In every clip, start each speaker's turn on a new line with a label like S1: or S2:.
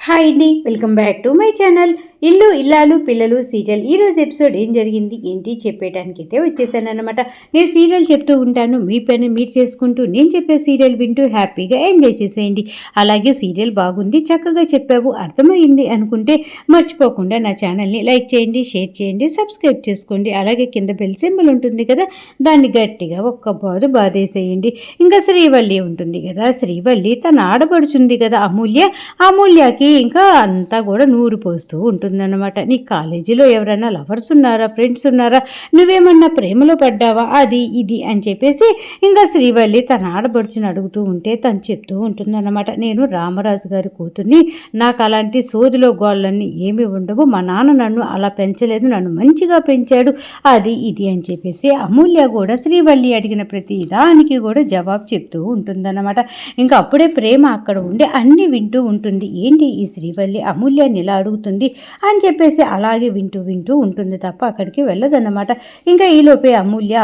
S1: Hi అండి welcome back to my channel. ఇల్లు ఇల్లాలు పిల్లలు సీరియల్. ఈ రోజు ఎపిసోడ్ ఏం జరిగింది ఏంటి చెప్పేయడానికి అయితే వచ్చేసాను అనమాట నేను సీరియల్ చెప్తూ ఉంటాను మీ పని మీరు చేసుకుంటూ నేను చెప్పే సీరియల్ వింటూ హ్యాపీగా ఎంజాయ్ చేసేయండి. అలాగే సీరియల్ బాగుంది చక్కగా చెప్పావు అర్థమైంది అనుకుంటే మర్చిపోకుండా నా ఛానల్ని లైక్ చేయండి షేర్ చేయండి సబ్స్క్రైబ్ చేసుకోండి. అలాగే కింద బెల్ సింబల్ ఉంటుంది కదా దాన్ని గట్టిగా ఒక్క బాదు బాధేసేయండి. ఇంకా శ్రీవల్లి ఉంటుంది కదా శ్రీవల్లి తన ఆడపడుచుంది కదా అమూల్య. అమూల్యకి ఇంకా అంతా కూడా నూరు పోస్తూ ఉంటుందన్నమాట. నీ కాలేజీలో ఎవరైనా లవర్స్ ఉన్నారా? ఫ్రెండ్స్ ఉన్నారా? నువ్వేమన్నా ప్రేమలో పడ్డావా? అది ఇది అని చెప్పేసి ఇంకా శ్రీవల్లి తన ఆడబడుచుని అడుగుతూ ఉంటే తను చెప్తూ ఉంటుందన్నమాట. నేను రామరాజు గారి కూతుర్ని నాకు అలాంటి సోదిలో గోళ్ళన్నీ ఏమీ ఉండవు. మా నాన్న నన్ను అలా పెంచలేదు. నన్ను మంచిగా పెంచాడు. అది ఇది అని చెప్పేసి అమూల్య కూడా శ్రీవల్లి అడిగిన ప్రతి దానికి కూడా జవాబు చెప్తూ ఉంటుందన్నమాట. ఇంకా అప్పుడే ప్రేమ అక్కడ ఉండి అన్ని వింటూ ఉంటుంది. ఏంటి ఈ శ్రీవల్లి అమూల్యాన్ని ఇలా అడుగుతుంది అని చెప్పేసి అలాగే వింటూ వింటూ ఉంటుంది తప్ప అక్కడికి వెళ్ళదన్నమాట. ఇంకా ఈలోపే అమూల్య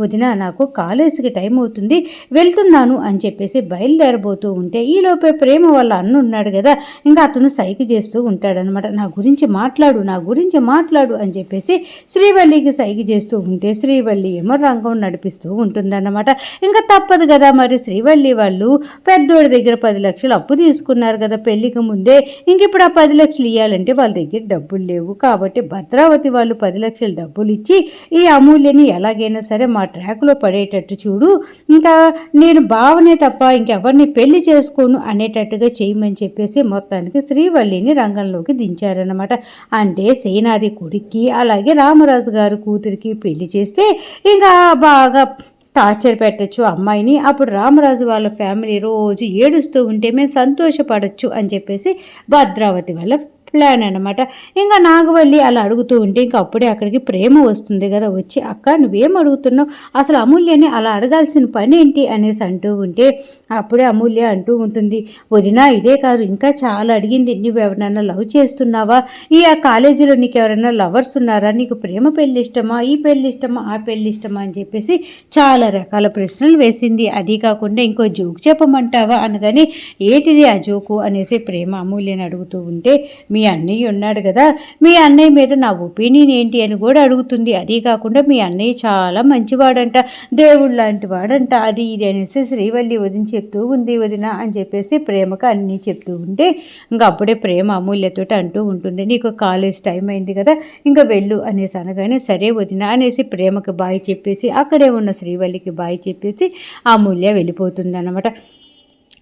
S1: వదిన నాకు కాలేజీకి టైం అవుతుంది వెళ్తున్నాను అని చెప్పేసి బయలుదేరబోతూ ఉంటే ఈలోపే ప్రేమ వాళ్ళ అన్న ఉన్నాడు కదా ఇంకా అతను సైకి చేస్తూ ఉంటాడనమాట నా గురించి మాట్లాడు నా గురించి మాట్లాడు అని చెప్పేసి శ్రీవల్లికి సైకి చేస్తూ ఉంటే శ్రీవల్లి ఏమో రంగం నడిపిస్తూ ఉంటుందన్నమాట. ఇంకా తప్పదు కదా మరి శ్రీవల్లి వాళ్ళు పెద్దోడి దగ్గర పది లక్షలు అప్పు తీసుకున్నారు కదా పెళ్ళికి ముందే ఇంక ఇప్పుడు ఆ పది లక్షలు ఇవ్వాలంటే వాళ్ళ దగ్గర డబ్బులు లేవు. కాబట్టి భద్రావతి వాళ్ళు పది లక్షలు డబ్బులు ఇచ్చి ఈ అమూల్యని ఎలాగైనా సరే మా ట్రాక్లో పడేటట్టు చూడు. ఇంకా నేను భావనే తప్ప ఇంకెవరిని పెళ్ళి చేసుకోను అనేటట్టుగా చేయమని చెప్పేసి మొత్తానికి శ్రీవల్లిని రంగంలోకి దించారనమాట అంటే సేనాది కొడుక్కి అలాగే రామరాజు గారు కూతురికి పెళ్ళి చేస్తే ఇంకా బాగా టార్చర్ పెట్టచ్చు అమ్మాయిని. అప్పుడు రామరాజు వాళ్ళ ఫ్యామిలీ రోజు ఏడుస్తూ ఉంటే మేము సంతోషపడచ్చు అని చెప్పేసి భద్రావతి వాళ్ళ ప్లాన్ అనమాట ఇంకా నాగవల్లి అలా అడుగుతూ ఉంటే ఇంకా అప్పుడే అక్కడికి ప్రేమ వస్తుంది కదా వచ్చి అక్క నువ్వేం అడుగుతున్నావు? అసలు అమూల్యని అలా అడగాల్సిన పని ఏంటి అనేసి అంటూ ఉంటే అప్పుడే అమూల్య అంటూ ఉంటుంది వదినా ఇదే కాదు ఇంకా చాలా అడిగింది. నువ్వు ఎవరైనా లవ్ చేస్తున్నావా? ఈ ఆ కాలేజీలో నీకు ఎవరైనా లవర్స్ ఉన్నారా? నీకు ప్రేమ పెళ్ళి ఇష్టమా? ఈ పెళ్ళి ఇష్టమా? ఆ పెళ్ళి ఇష్టమా? అని చెప్పేసి చాలా రకాల ప్రశ్నలు వేసింది. అది కాకుండా ఇంకో జోక్ చెప్పమంటావా అనగానే ఏంటిది ఆ జోకు? అనేసి ప్రేమ అమూల్యని అడుగుతూ ఉంటే మీ మీ అన్నయ్య ఉన్నాడు కదా మీ అన్నయ్య మీద నా ఒపీనియన్ ఏంటి అని కూడా అడుగుతుంది. అదీ కాకుండా మీ అన్నయ్య చాలా మంచివాడంట దేవుడు లాంటి వాడంట. అది ఇది అనేసి శ్రీవల్లి వదిన చెప్తూ ఉంది వదిన అని చెప్పేసి ప్రేమకు అన్నీ చెప్తూ ఉంటే ఇంకా అప్పుడే ప్రేమ అమూల్యతో అంటూ ఉంటుంది. నీకు కాలేజ్ టైం అయింది కదా ఇంకా వెళ్ళు అనేసి అనగానే సరే వదిన అనేసి ప్రేమకు బాయ్ చెప్పేసి అక్కడే ఉన్న శ్రీవల్లికి బాయ్ చెప్పేసి అమూల్య వెళ్ళిపోతుంది అనమాట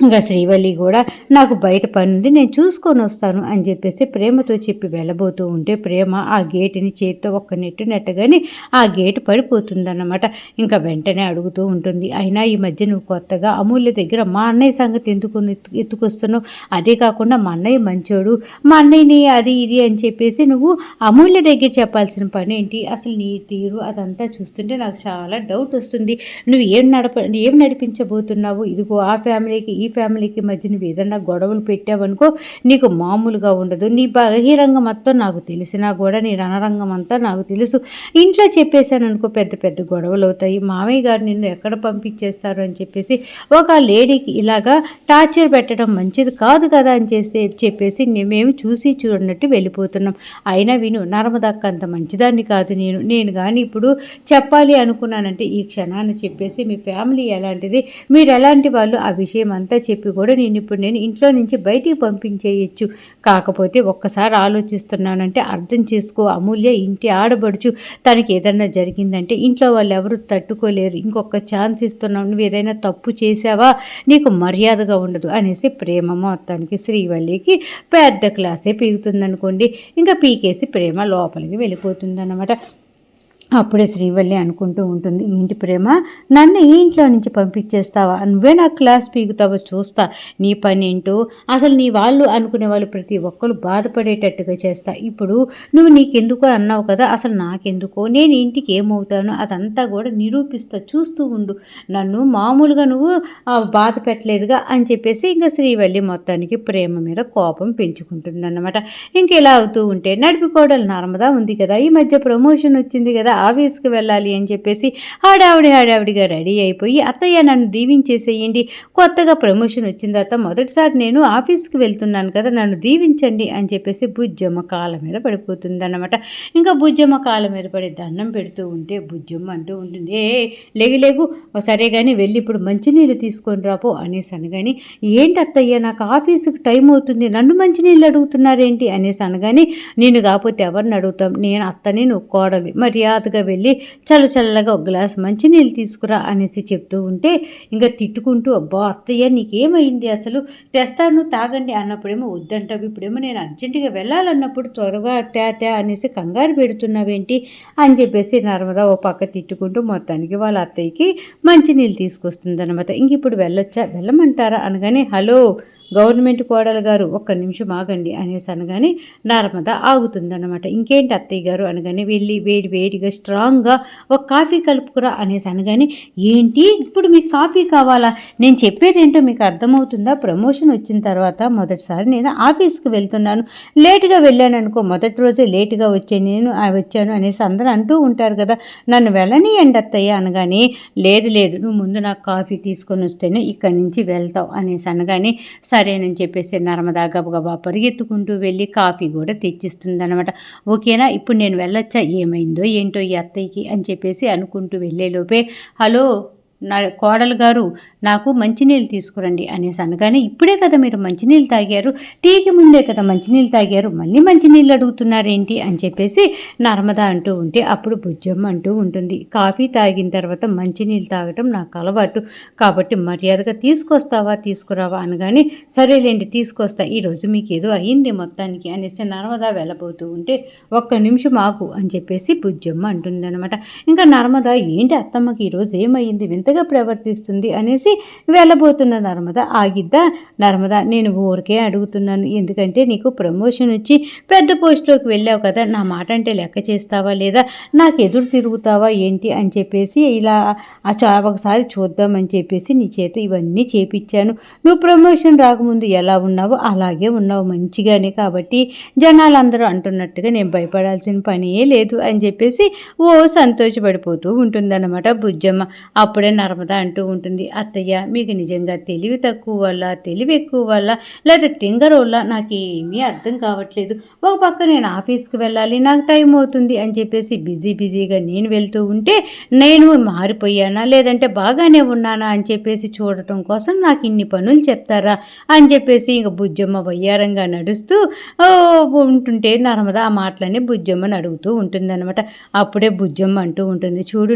S1: ఇంకా శ్రీవల్లి కూడా నాకు బయట పనుండి నేను చూసుకొని వస్తాను అని చెప్పేసి ప్రేమతో చెప్పి వెళ్ళబోతూ ఉంటే ప్రేమ ఆ గేటుని చేత్తో ఒక్క నెట్టు నెట్టగానే ఆ గేటు పడిపోతుందన్నమాట. ఇంకా వెంటనే అడుగుతూ ఉంటుంది అయినా ఈ మధ్య నువ్వు కొత్తగా అమూల్య దగ్గర మా అన్నయ్య సంగతి ఎందుకు ఎత్తు- ఎత్తుకొస్తున్నావు? అదే కాకుండా మా అన్నయ్య మంచోడు మా అన్నయ్యని అది ఇది అని చెప్పేసి నువ్వు అమూల్య దగ్గర చెప్పాల్సిన పని ఏంటి? అసలు నీ తీరు అదంతా చూస్తుంటే నాకు చాలా డౌట్ వస్తుంది. నువ్వు ఏం నడప ఏం నడిపించబోతున్నావు? ఇదిగో ఆ ఫ్యామిలీకి ఈ ఫ్యామిలీకి మధ్య నువ్వు ఏదన్నా గొడవలు పెట్టావనుకో నీకు మామూలుగా ఉండదు. నీ బహిరంగం మొత్తం నాకు తెలిసినా కూడా నీ రణరంగం అంతా నాకు తెలుసు. ఇంట్లో చెప్పేశాను అనుకో పెద్ద పెద్ద గొడవలు అవుతాయి. మామయ్య గారు నిన్ను ఎక్కడ పంపించేస్తారు అని చెప్పేసి ఒక లేడీకి ఇలాగా టార్చర్ పెట్టడం మంచిది కాదు కదా అని చేసి చెప్పేసి మేము చూసి చూడనట్టు వెళ్ళిపోతున్నాం. అయినా విను నర్మదక్క అంత మంచిదాన్ని కాదు నేను. నేను కానీ ఇప్పుడు చెప్పాలి అనుకున్నానంటే ఈ క్షణాన్ని చెప్పేసి మీ ఫ్యామిలీ ఎలాంటిది మీరు ఎలాంటి వాళ్ళు ఆ విషయం అంతా చెప్పి కూడా నేను ఇప్పుడు నేను ఇంట్లో నుంచి బయటికి పంపించేయచ్చు. కాకపోతే ఒక్కసారి ఆలోచిస్తున్నానంటే అర్థం చేసుకో అమూల్య ఇంటి ఆడబడుచు. తనకి ఏదన్నా జరిగిందంటే ఇంట్లో వాళ్ళు ఎవరు తట్టుకోలేరు. ఇంకొక ఛాన్స్ ఇస్తున్నావు. నువ్వు ఏదైనా తప్పు చేసావా నీకు మర్యాదగా ఉండదు అనేసి ప్రేమ మొత్తానికి శ్రీవల్లికి పెద్ద క్లాసే పీగుతుందనుకోండి ఇంకా పీకేసి ప్రేమ లోపలికి వెళ్ళిపోతుందన్నమాట. అప్పుడే శ్రీవల్లి అనుకుంటూ ఉంటుంది ఏంటి ప్రేమ? నన్ను ఈ ఇంట్లో నుంచి పంపించేస్తావా? నువ్వే నా క్లాస్ పీగుతావో చూస్తా. నీ పని ఏంటో? అసలు నీ వాళ్ళు అనుకునే వాళ్ళు ప్రతి ఒక్కరు బాధపడేటట్టుగా చేస్తా. ఇప్పుడు నువ్వు నీకెందుకో అన్నావు కదా అసలు నాకెందుకో? నేను ఇంటికి ఏమవుతానో అదంతా కూడా నిరూపిస్తా చూస్తూ ఉండు. నన్ను మామూలుగా నువ్వు బాధ పెట్టలేదుగా అని చెప్పేసి ఇంకా శ్రీవల్లి మొత్తానికి ప్రేమ మీద కోపం పెంచుకుంటుందన్నమాట. ఇంక ఇలా అవుతూ ఉంటే నడిపికోడలు నర్మదా ఉంది కదా ఈ మధ్య ప్రమోషన్ వచ్చింది కదా ఆఫీస్కి వెళ్ళాలి అని చెప్పేసి హడావిడి హడావిడిగా రెడీ అయిపోయి అత్తయ్య నన్ను దీవించేసేయండి కొత్తగా ప్రమోషన్ వచ్చిన తర్వాత మొదటిసారి నేను ఆఫీస్కి వెళ్తున్నాను కదా నన్ను దీవించండి అని చెప్పేసి బుజ్జమ్మ కాళ్ళ మీద పడిపోతుంది అన్నమాట ఇంకా బుజ్జమ్మ కాళ్ళ మీద పడి దండం పెడుతూ ఉంటే బుజ్జమ్మ అంటూ ఉంటుంది ఏ లేగు లేగు సరే కానీ వెళ్ళి ఇప్పుడు మంచినీళ్ళు తీసుకొని రాపో అనేసి అనగాని ఏంటి అత్తయ్య నాకు ఆఫీసుకి టైం అవుతుంది నన్ను మంచినీళ్ళు అడుగుతున్నారేంటి? అనేసి అనగాని నేను కాకపోతే ఎవరిని అడుగుతాం? నేను అత్తని నువ్వు కోడలి మర్యాదగా వెళ్ళి చల్ల చల్లగా ఒక గ్లాస్ మంచినీళ్ళు తీసుకురా అనేసి చెప్తూ ఉంటే ఇంకా తిట్టుకుంటూ అబ్బా అత్తయ్య నీకేమైంది అసలు? తెస్తాను తాగండి అన్నప్పుడేమో వద్దంటావు ఇప్పుడేమో నేను అర్జెంటుగా వెళ్ళాలన్నప్పుడు త్వరగా తే తే అనేసి కంగారు పెడుతున్నావేంటి అని చెప్పేసి నర్మదా ఓ పక్క తిట్టుకుంటూ మొత్తానికి వాళ్ళ అత్తయ్యకి మంచినీళ్ళు తీసుకొస్తుంది అనమాట ఇంక ఇప్పుడు వెళ్ళొచ్చా? వెళ్ళమంటారా? అనగానే హలో గవర్నమెంట్ కోడలు గారు ఒక్క నిమిషం ఆగండి అనేసి అనగానే నర్మద ఆగుతుందన్నమాట. ఇంకేంటి అత్తయ్య గారు అనగానే వెళ్ళి వేడి వేడిగా స్ట్రాంగ్గా ఒక కాఫీ కలుపుకురా అనేసి అనగానే ఏంటి? ఇప్పుడు మీకు కాఫీ కావాలా? నేను చెప్పేది ఏంటో మీకు అర్థమవుతుందా? ప్రమోషన్ వచ్చిన తర్వాత మొదటిసారి నేను ఆఫీస్కి వెళ్తున్నాను. లేటుగా వెళ్ళాను అనుకో మొదటి రోజే లేటుగా వచ్చే నేను వచ్చాను అనేసి అందరూ అంటూ ఉంటారు కదా. నన్ను వెళ్ళనియండి అత్తయ్య అనగానే లేదు లేదు నువ్వు ముందు నాకు కాఫీ తీసుకొని వస్తేనే ఇక్కడి నుంచి వెళ్తావు అనేసి అనగానే సరేనని చెప్పేసి నర్మదా గబగబా పరిగెత్తుకుంటూ వెళ్ళి కాఫీ కూడా తెచ్చిస్తుందనమాట ఓకేనా? ఇప్పుడు నేను వెళ్ళొచ్చా? ఏమైందో ఏంటో ఈ అత్తయ్యకి అని చెప్పేసి అనుకుంటూ వెళ్ళేలోపే హలో నా కోడలు గారు నాకు మంచినీళ్ళు తీసుకురండి అనేసి అనగానే ఇప్పుడే కదా మీరు మంచినీళ్ళు తాగారు టీకి ముందే కదా మంచినీళ్ళు తాగారు మళ్ళీ మంచినీళ్ళు అడుగుతున్నారేంటి? అని చెప్పేసి నర్మద అంటూ ఉంటే అప్పుడు బుజ్జమ్మ అంటూ ఉంటుంది కాఫీ తాగిన తర్వాత మంచినీళ్ళు తాగటం నాకు అలవాటు కాబట్టి మర్యాదగా తీసుకొస్తావా తీసుకురావా? అనగానే సరేలేండి తీసుకొస్తా ఈరోజు మీకు ఏదో అయ్యింది మొత్తానికి అనేసి నర్మద వెళ్ళబోతూ ఉంటే ఒక్క నిమిషం ఆగు అని చెప్పేసి బుజ్జమ్మ అంటుంది అనమాట ఇంకా నర్మద ఏంటి అత్తమ్మకి ఈరోజు ఏమైంది? వింతగా ప్రవర్తిస్తుంది అనేసి వెళ్ళబోతున్న నర్మద ఆగిద్దా నర్మద నేను ఊరికే అడుగుతున్నాను. ఎందుకంటే నీకు ప్రమోషన్ వచ్చి పెద్ద పోస్టులోకి వెళ్ళావు కదా నా మాట అంటే లెక్క చేస్తావా లేదా నాకు ఎదురు తిరుగుతావా ఏంటి? అని చెప్పేసి ఇలా చా ఒకసారి చూద్దామని చెప్పేసి నీ చేత ఇవన్నీ చేపించాను నువ్వు ప్రమోషన్ రాకముందు ఎలా ఉన్నావో అలాగే ఉన్నావు మంచిగానే. కాబట్టి జనాలందరూ అంటున్నట్టుగా నేను భయపడాల్సిన పనే లేదు అని చెప్పేసి ఓ సంతోషపడిపోతూ ఉంటుందన్నమాట బుజ్జమ్మ. అప్పుడే నర్మద అంటూ ఉంటుంది. అత్తయ్య మీకు నిజంగా తెలివి తక్కువ వల్ల తెలివి ఎక్కువ వల్ల లేదా తింగర వల్ల నాకు ఏమీ అర్థం కావట్లేదు. ఒక పక్క నేను ఆఫీస్కి వెళ్ళాలి నాకు టైం అవుతుంది అని చెప్పేసి బిజీ బిజీగా నేను వెళ్తూ ఉంటే నేను మారిపోయానా? లేదంటే బాగానే ఉన్నానా అని చెప్పేసి చూడటం కోసం నాకు ఇన్ని పనులు చెప్తారా? అని చెప్పేసి ఇంక బుజ్జమ్మ వయ్యారంగా నడుస్తూ ఉంటుంటే నర్మద ఆ మాటలని బుజ్జమ్మని అడుగుతూ ఉంటుందన్నమాట. అప్పుడే బుజ్జమ్మ అంటూ ఉంటుంది. చూడు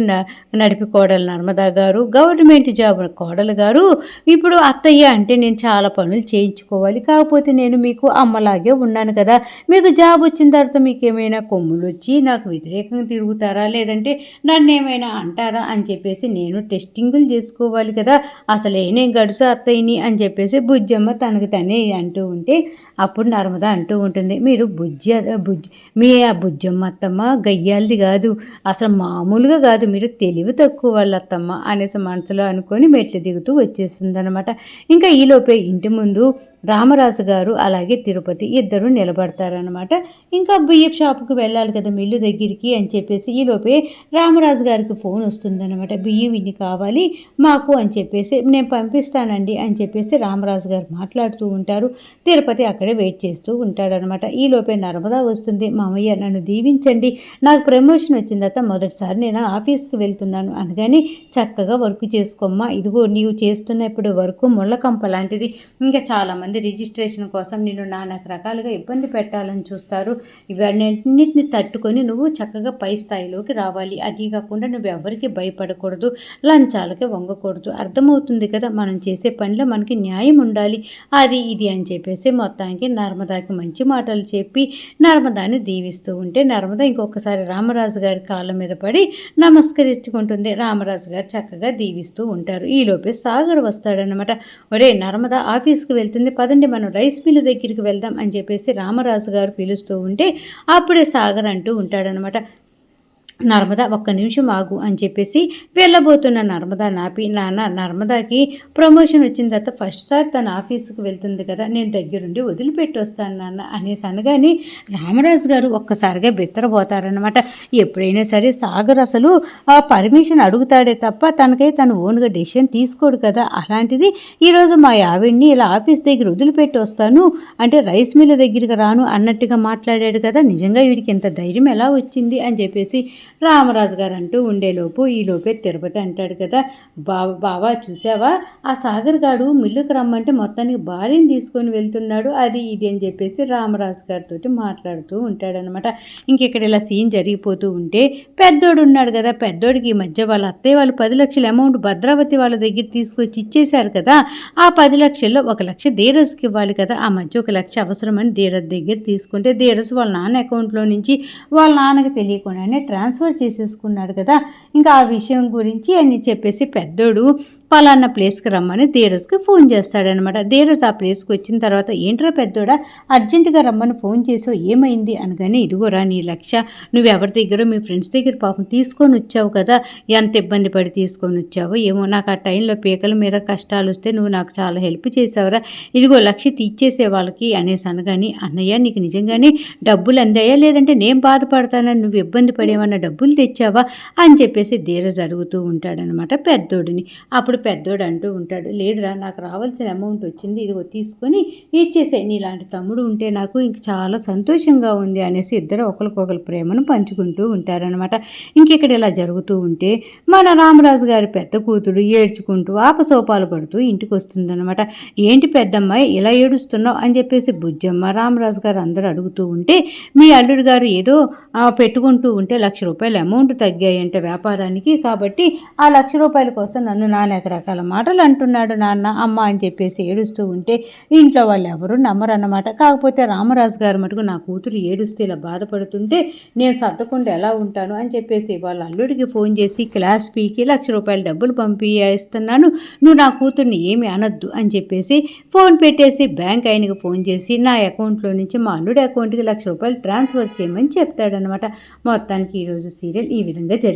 S1: నడిపి కోడలు నర్మదా గారు గవర్నమెంట్ జాబ్ కోడలు గారు ఇప్పుడు అత్తయ్య అంటే నేను చాలా పనులు చేయించుకోవాలి కాకపోతే నేను మీకు అమ్మలాగే ఉన్నాను కదా. మీకు జాబ్ వచ్చిన తర్వాత మీకు ఏమైనా కొమ్ములు వచ్చి నాకు వ్యతిరేకంగా తిరుగుతారా? లేదంటే నన్ను ఏమైనా అంటారా? అని చెప్పేసి నేను టెస్టింగులు చేసుకోవాలి కదా. అసలే నేను గడుసు అత్తయ్యని అని చెప్పేసి బుజ్జమ్మ తనకు తనే అంటూ ఉంటే అప్పుడు నర్మద అంటూ ఉంటుంది మీరు బుజ్జి బుజ్జి మీ ఆ బుజ్జమ్మ అత్తమ్మ గయ్యాలది కాదు. అసలు మామూలుగా కాదు మీరు తెలివి తక్కువ వాళ్ళు అత్తమ్మ అనేసి మనసులో అనుకొని మెట్లు దిగుతూ వచ్చేస్తుంది అనమాట ఇంకా ఈలోపే ఇంటి ముందు రామరాజు గారు అలాగే తిరుపతి ఇద్దరు నిలబడతారనమాట ఇంకా బియ్యపు షాపుకి వెళ్ళాలి కదా మిల్లు దగ్గరికి అని చెప్పేసి ఈలోపే రామరాజు గారికి ఫోన్ వస్తుందన్నమాట. బియ్యం ఇన్ని కావాలి మాకు అని చెప్పేసి నేను పంపిస్తానండి అని చెప్పేసి రామరాజు గారు మాట్లాడుతూ ఉంటారు. తిరుపతి అక్కడే వెయిట్ చేస్తూ ఉంటాడనమాట ఈలోపే నర్మదా వస్తుంది. మామయ్య నన్ను దీవించండి. నాకు ప్రమోషన్ వచ్చిన తర్వాత మొదటిసారి నేను ఆఫీస్కి వెళ్తున్నాను. అనగానే చక్కగా వర్క్ చేసుకోమ్మా. ఇదిగో నీవు చేస్తున్న ఇప్పుడు వర్క్ ముళ్ళకంప లాంటిది. ఇంకా చాలామంది మంది రిజిస్ట్రేషన్ కోసం నేను నానా రకాలుగా ఇబ్బంది పెట్టాలని చూస్తారు. ఇవన్నింటిని తట్టుకొని నువ్వు చక్కగా పై స్థాయిలోకి రావాలి. అది కాకుండా నువ్వు ఎవరికి భయపడకూడదు లంచాలకి వంగకూడదు. అర్థమవుతుంది కదా మనం చేసే పనిలో మనకి న్యాయం ఉండాలి. అది ఇది అని చెప్పేసి మొత్తానికి నర్మదాకి మంచి మాటలు చెప్పి నర్మదాని దీవిస్తూ ఉంటే నర్మద ఇంకొకసారి రామరాజు గారి కాళ్ళ మీద పడి నమస్కరించుకుంటుంది. రామరాజు గారు చక్కగా దీవిస్తూ ఉంటారు. ఈలోపే సాగర్ వస్తాడనమాట ఒరే నర్మద ఆఫీస్కి వెళ్తుంది పదండి మనం రైస్ మిల్ దగ్గరికి వెళ్దాం అని చెప్పేసి రామరాజు గారు పిలుస్తూ ఉంటే అప్పుడే సాగర్ అంటూ ఉంటాడనమాట నర్మదా ఒక్క నిమిషం ఆగు అని చెప్పేసి వెళ్ళబోతున్న నర్మదా నాపి నాన్న నర్మదాకి ప్రమోషన్ వచ్చిన తర్వాత ఫస్ట్ సార్ తన ఆఫీసుకు వెళ్తుంది కదా నేను దగ్గరుండి వదిలిపెట్టి వస్తాను నాన్న అనేసి అనగానే రామరాజు గారు ఒక్కసారిగా బెత్తరపోతారనమాట ఎప్పుడైనా సరే సాగర్ అసలు ఆ పర్మిషన్ అడుగుతాడే తప్ప తనకై తను ఓన్గా డెసిషన్ తీసుకోడు కదా. అలాంటిది ఈరోజు మా ఆవిడ్ని ఇలా ఆఫీస్ దగ్గర వదిలిపెట్టి వస్తాను అంటే రైస్ మిల్ దగ్గరికి రాను అన్నట్టుగా మాట్లాడాడు కదా. నిజంగా వీడికి ఇంత ధైర్యం ఎలా వచ్చింది అని చెప్పేసి రామరాజు గారు అంటూ ఉండేలోపు ఈలోపే తిరుపతి అంటాడు కదా. బాబా బావా చూసావా? ఆ సాగర్ గారు మిల్లుకు రమ్మంటే మొత్తానికి భార్యను తీసుకొని వెళ్తున్నాడు. అది ఇది అని చెప్పేసి రామరాజు గారితో మాట్లాడుతూ ఉంటాడనమాట. ఇంకెక్కడ ఇలా సీన్ జరిగిపోతూ ఉంటే పెద్దోడు ఉన్నాడు కదా. పెద్దోడికి ఈ మధ్య వాళ్ళ అత్తయ్య వాళ్ళు పది లక్షల అమౌంట్ భద్రావతి వాళ్ళ దగ్గర తీసుకొచ్చి ఇచ్చేశారు కదా. ఆ పది లక్షల్లో ఒక లక్ష ధీరస్కి ఇవ్వాలి కదా. ఆ మధ్య ఒక లక్ష అవసరమని ధీరస్ దగ్గర తీసుకుంటే ధీరస్ వాళ్ళ నాన్న అకౌంట్లో నుంచి వాళ్ళ నాన్నకి తెలియకుండానే ట్రాన్స్ఫర్ చేసేసుకున్నాడు కదా. ఇంకా ఆ విషయం గురించి అని చెప్పేసి పెద్దోడు పలానా ప్లేస్కి రమ్మని ధీరజ్కి ఫోన్ చేస్తాడనమాట ధీరజ్ ఆ ప్లేస్కి వచ్చిన తర్వాత ఏంట్రా పెద్దోడా అర్జెంటుగా రమ్మని ఫోన్ చేసావు ఏమైంది? అనగానే ఇదిగోరా నీ లక్ష్య నువ్వు ఎవరి దగ్గర మీ ఫ్రెండ్స్ దగ్గర పాపం తీసుకొని వచ్చావు కదా ఎంత ఇబ్బంది పడి తీసుకొని వచ్చావు ఏమో నాకు ఆ టైంలో పీకల మీద కష్టాలు వస్తే నువ్వు నాకు చాలా హెల్ప్ చేసావురా ఇదిగో లక్ష్య తీర్చేసే వాళ్ళకి అనేసి అనగాని అన్నయ్య నీకు నిజంగానే డబ్బులు అందాయా? లేదంటే నేను బాధపడతానని నువ్వు ఇబ్బంది పడేవన్న డబ్బులు తెచ్చావా అని చెప్పేసి ధీరజ్ అడుగుతూ ఉంటాడనమాట పెద్దోడిని. అప్పుడు పెద్దోడు అంటూ ఉంటాడు లేదురా నాకు రావాల్సిన అమౌంట్ వచ్చింది ఇదిగో తీసుకొని ఇచ్చేసే. నీలాంటి తమ్ముడు ఉంటే నాకు ఇంక చాలా సంతోషంగా ఉంది అనేసి ఇద్దరు ఒకరికొకరు ప్రేమను పంచుకుంటూ ఉంటారనమాట ఇంకెక్కడ ఇలా జరుగుతూ ఉంటే మన రామరాజు గారి పెద్ద కూతురు ఏడ్చుకుంటూ ఆపసోపాలు పడుతూ ఇంటికి వస్తుందనమాట ఏంటి పెద్దమ్మాయి ఇలా ఏడుస్తున్నావు? అని చెప్పేసి బుజ్జమ్మ రామరాజు గారు అందరూ అడుగుతూ ఉంటే మీ అల్లుడు గారు ఏదో పెట్టుకుంటూ ఉంటే లక్ష రూపాయలు అమౌంట్ తగ్గాయంటే వ్యాపారానికి. కాబట్టి ఆ లక్ష రూపాయల కోసం నన్ను నాన్న రకరకాల మాటలు అంటున్నాడు నాన్న అమ్మ అని చెప్పేసి ఏడుస్తూ ఉంటే ఇంట్లో వాళ్ళు ఎవరు నమ్మరన్నమాట. కాకపోతే రామరాజు గారు మటుకు నా కూతురు ఏడుస్తూ ఇలా బాధపడుతుంటే నేను సర్దకుండా ఎలా ఉంటాను అని చెప్పేసి వాళ్ళ అల్లుడికి ఫోన్ చేసి క్లాస్ పీకి లక్ష రూపాయలు డబ్బులు పంపిస్తున్నాను నువ్వు నా కూతుర్ని ఏమి అనొద్దు అని చెప్పేసి ఫోన్ పెట్టేసి బ్యాంక్ ఆయనకి ఫోన్ చేసి నా అకౌంట్లో నుంచి మా అల్లుడి అకౌంట్కి లక్ష రూపాయలు ట్రాన్స్ఫర్ చేయమని చెప్తాడనమాట మొత్తానికి ఈరోజు రోజు సీరియల్ ఈ విధంగా జరిగింది.